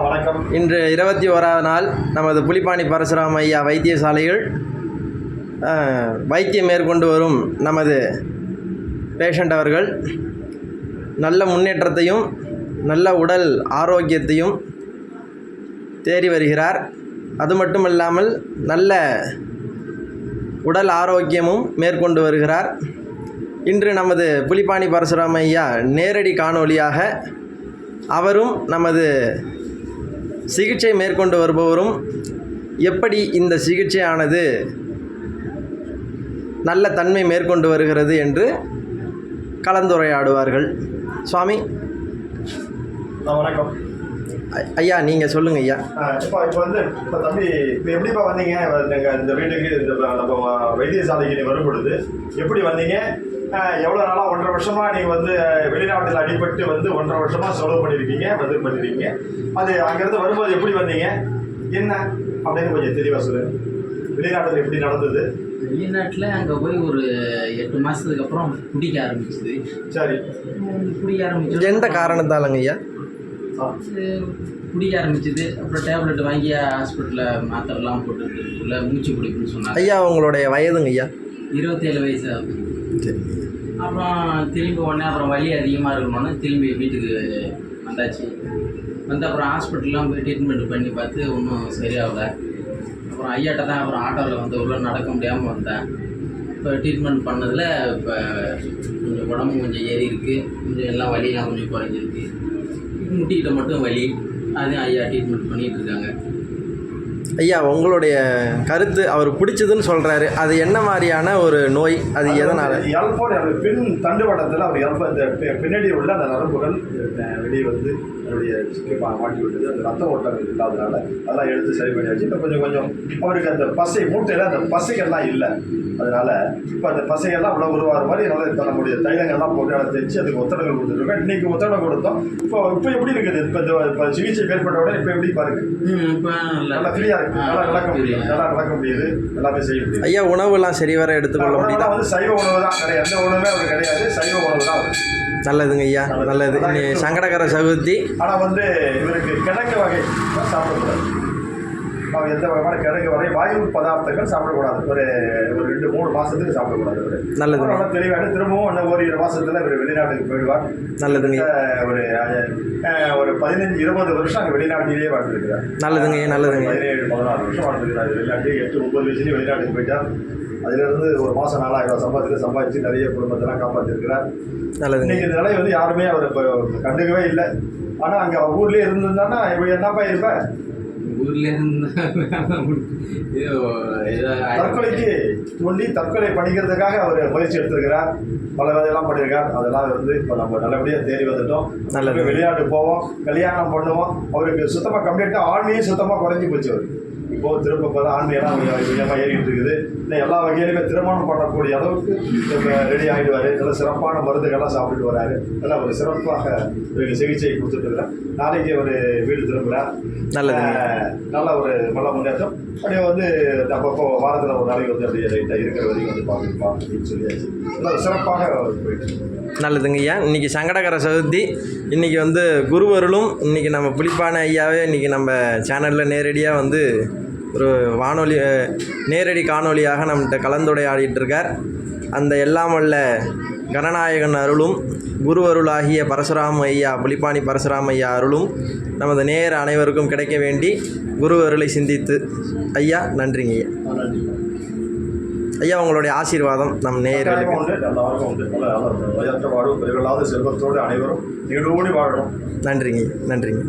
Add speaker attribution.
Speaker 1: வணக்கம்.
Speaker 2: இன்று இருபத்தி ஓராவது நாள் நமது புலிப்பாணி பரசுராம ஐயா வைத்தியசாலையில் வைத்தியம் மேற்கொண்டு வரும் நமது பேஷண்ட் அவர்கள். நல்ல முன்னேற்றத்தையும் நல்ல உடல் ஆரோக்கியத்தையும் தேறி வருகிறார். அது மட்டுமல்லாமல் நல்ல உடல் ஆரோக்கியமும் மேற்கொண்டு வருகிறார். இன்று நமது புலிப்பாணி பரசுராம ஐயா நேரடி காணொளியாக அவரும் நமது சிகிச்சை மேற்கொண்டு வருபவரும் எப்படி இந்த சிகிச்சையானது நல்ல தன்மை மேற்கொண்டு வருகிறது என்று கலந்துரையாடுவார்கள். சுவாமி?
Speaker 1: வணக்கம்.
Speaker 2: ஐயா நீங்கள் சொல்லுங்கள் ஐயா.
Speaker 1: இப்போ இப்போ வந்து இப்போ தம்பி இப்போ எப்படிப்பா வந்தீங்க? இந்த வீட்டுக்கு இந்த நம்ம வைத்தியசாலைக்கு நீ வரும் பொழுது எப்படி வந்தீங்க? எவ்வளோ நாளாக ஒன்றரை வருஷமாக நீங்கள் வந்து வெளிநாட்டில் அடிபட்டு வந்து ஒன்றரை வருஷமாக செலவு பண்ணியிருக்கீங்க வந்து பண்ணியிருக்கீங்க அது அங்கேருந்து வரும்போது எப்படி வந்தீங்க? என்ன? அப்படின்னு கொஞ்சம் தெளிவாக சொல்லு. வெளிநாட்டில் எப்படி நடந்தது?
Speaker 3: வெளிநாட்டில் அங்கே போய் ஒரு எட்டு மாதத்துக்கு அப்புறம் குடிக்க ஆரம்பிச்சுது.
Speaker 1: சரி.
Speaker 3: குடிக்க ஆரம்பிச்சு
Speaker 2: எந்த காரணத்தாலங்க ஐயா?
Speaker 3: குடிக்க ஆரம்பிச்சது. அப்புறம் டேப்லெட் வாங்கி ஹாஸ்பிட்டலில் மாத்திரைலாம் போட்டுருக்குள்ள மூச்சு பிடிக்குன்னு சொன்னாங்க.
Speaker 2: ஐயா உங்களுடைய வயதுங்க ஐயா?
Speaker 3: இருபத்தேழு வயசு ஆகுது. அப்புறம் திரும்பி உடனே அப்புறம் வலி அதிகமாக இருக்கணும்னு திரும்பி வீட்டுக்கு வந்தாச்சு. வந்து அப்புறம் ஹாஸ்பிட்டல்லாம் போய் ட்ரீட்மெண்ட் பண்ணி பார்த்து ஒன்றும் சரியாகல. அப்புறம் ஐயாட்ட தான் அப்புறம் ஆட்டோவில் வந்து உள்ள நடக்க முடியாமல் வந்தேன். இப்போ ட்ரீட்மெண்ட் பண்ணதில் இப்போ கொஞ்சம் உடம்பு கொஞ்சம் ஏறி இருக்குது கொஞ்சம் எல்லாம் வலியெல்லாம் கொஞ்சம் குறைஞ்சிருக்கு. முட்டிக்கிட்ட மட்டும் வலி. அதையும் ஐயா ட்ரீட்மெண்ட் பண்ணிகிட்டு இருக்காங்க.
Speaker 2: ஐயா உங்களுடைய கருத்து அவர் பிடிச்சதுன்னு சொல்கிறாரு அது என்ன மாதிரியான ஒரு நோய்? அது எதனால்?
Speaker 1: எல்போன் அந்த பின் தண்டுவடத்தில் அவர் எல்போ இந்த பி- பின்னாடி உள்ள அந்த நரம்புகள் வெளியே வந்து அவருடைய சிக்கி மா- மாட்டி விட்டது. அந்த ரத்த ஓட்டங்கள் இல்லாதனால அதெல்லாம் எடுத்து சரி பண்ணியாச்சு. இப்போ கொஞ்சம் கொஞ்சம் அவருக்கு அந்த பசை மூட்டையில் அந்த பசைகள்லாம் இல்லை. அதனால இப்போ அந்த பசைகள்லாம் அவ்வளோ உருவாகிற மாதிரி நல்லா இப்போ நம்முடைய தைலங்கள்லாம் போட்டு அதை தைச்சு அதுக்கு ஒத்தடங்கள் கொடுத்துருக்கோம் இன்னைக்கு ஒத்தடம் கொடுத்தோம். இப்போ இப்போ எப்படி இருக்குது? இப்போ இந்த இப்போ சிகிச்சை மேற்பட்ட உடனே இப்போ எப்படி பாருங்க?
Speaker 3: இப்போ
Speaker 1: நல்லா ஃப்ரீயாக இருக்கு நல்லா நடக்க முடியும். நல்லா நடக்க முடியுது. எல்லாமே செய்ய முடியுது.
Speaker 2: ஐயா உணவுலாம் சரிவர எடுத்துக்கொள்ள முடியுதா
Speaker 1: உணவுலாம் வந்து சைவ உணவு தான் கிடையாது எந்த உணவுமே அவர் கிடையாது. சைவ உணவு தான்
Speaker 2: நல்லதுங்க ஐயா நல்லது. சங்கடகர சதுர்த்தி.
Speaker 1: ஆனால் வந்து இவருக்கு கிழங்கு வகை சாப்பிடக்கூடாது. அவர் எந்த வகையான கிழங்கு வகை வாயு பதார்த்தங்கள் சாப்பிடக்கூடாது. ஒரு ஒரு ரெண்டு மூணு மாசத்துக்கு சாப்பிடக்கூடாது
Speaker 2: நல்லதுங்க.
Speaker 1: நல்லா தெளிவாக திரும்பவும் இன்னும் ஒரு இரு மாசத்துல இவர் வெளிநாட்டுக்கு போயிடுவார்.
Speaker 2: நல்லதுங்க.
Speaker 1: ஒரு ஒரு பதினஞ்சு இருபது வருஷம் அங்கே வெளிநாட்டிலேயே வாழ்ந்துருக்கிறார்.
Speaker 2: நல்லதுங்க நல்லதுங்க.
Speaker 1: பதினேழு பதினாறு வருஷம் வாழ்ந்துருக்கிறார். வெளிநாட்டு எட்டு ஒன்பது வயசுலேயும் வெளிநாட்டுக்கு போயிட்டார். அதிலிருந்து ஒரு மாதம் நாலாயிரம் சம்பாதித்து சம்பாதிச்சு நிறைய குடும்பத்தெல்லாம் காப்பாற்றிருக்கிறார்
Speaker 2: நல்லதுங்க.
Speaker 1: இன்னைக்கு இந்த நிலை வந்து யாருமே அவர் இப்போ கண்டுக்கவே இல்லை. ஆனால் அங்கே ஊர்லேயே இருந்திருந்தான்னா இப்படி என்னப்பா இருப்ப?
Speaker 3: ஊர்ல
Speaker 1: தற்கொலைக்கு தூண்டி தற்கொலை பண்ணிக்கிறதுக்காக அவர் முயற்சி எடுத்திருக்கிறார். பல வேலையெல்லாம் பண்ணியிருக்கார். அதெல்லாம் வந்து இப்போ நம்ம நல்லபடியாக தேடி வந்துட்டோம். நல்ல வெளிநாட்டு போவோம் கல்யாணம் பண்ணுவோம். அவருக்கு சுத்தமாக கம்ப்ளீட்டாக ஆண்மையும் சுத்தமாக குறைஞ்சி போச்சு அவர். இப்போ திரும்ப தான் ஆண்மையெல்லாம் கொஞ்சம் கொஞ்சமாக ஏறிட்டு இருக்குது இன்னும் எல்லா வகையிலுமே திருமணம் பண்ணக்கூடிய அளவுக்கு ரெடி ஆகிடுவார் நல்ல சிறப்பான மருந்துகள்லாம் சாப்பிட்டு வராரு. நல்லா ஒரு சிறப்பாக சிகிச்சை கொடுத்துட்டு இருக்கிறேன் நாளைக்கு அவர் வீடு திரும்புகிறார்
Speaker 2: நல்லதுங்க.
Speaker 1: ஆஹ் நல்ல ஒரு நல்ல முன்னேற்றம். அப்படியே வந்து அப்பப்போ வாரத்தில் ஒரு நாளைக்கு வந்து அப்படியே லைட்டாக இருக்கிற வரைக்கும் வந்து பார்த்துப்பா அப்படின்னு சொல்லியாச்சு. நல்ல சிறப்பாக போயிட்டு.
Speaker 2: நல்லதுங்க ஐயா. இன்றைக்கி சங்கடகர சதுர்த்தி. இன்றைக்கி வந்து குருவருளும் இன்றைக்கி நம்ம புலிப்பான ஐயாவே இன்றைக்கி நம்ம சேனலில் நேரடியாக வந்து ஒரு வானொலி நேரடி காணொலியாக நம்மகிட்ட கலந்துரையாடிட்டு இருக்கார் அந்த எல்லாம் வல்ல கணநாயகன் அருளும் குரு அருளாகிய பரசுராம ஐயா புலிப்பாணி பரசுராம ஐயா அருளும் நமது நேர் அனைவருக்கும் கிடைக்க வேண்டி குரு அருளை சிந்தித்து ஐயா நன்றிங்க ஐயா. ஐயா உங்களுடைய ஆசீர்வாதம் நம் நேயர்களுக்கு.
Speaker 1: உண்டு செல்வத்தோடு அனைவரும் நீடோடி வாழணும்
Speaker 2: நன்றிங்க நன்றிங்க.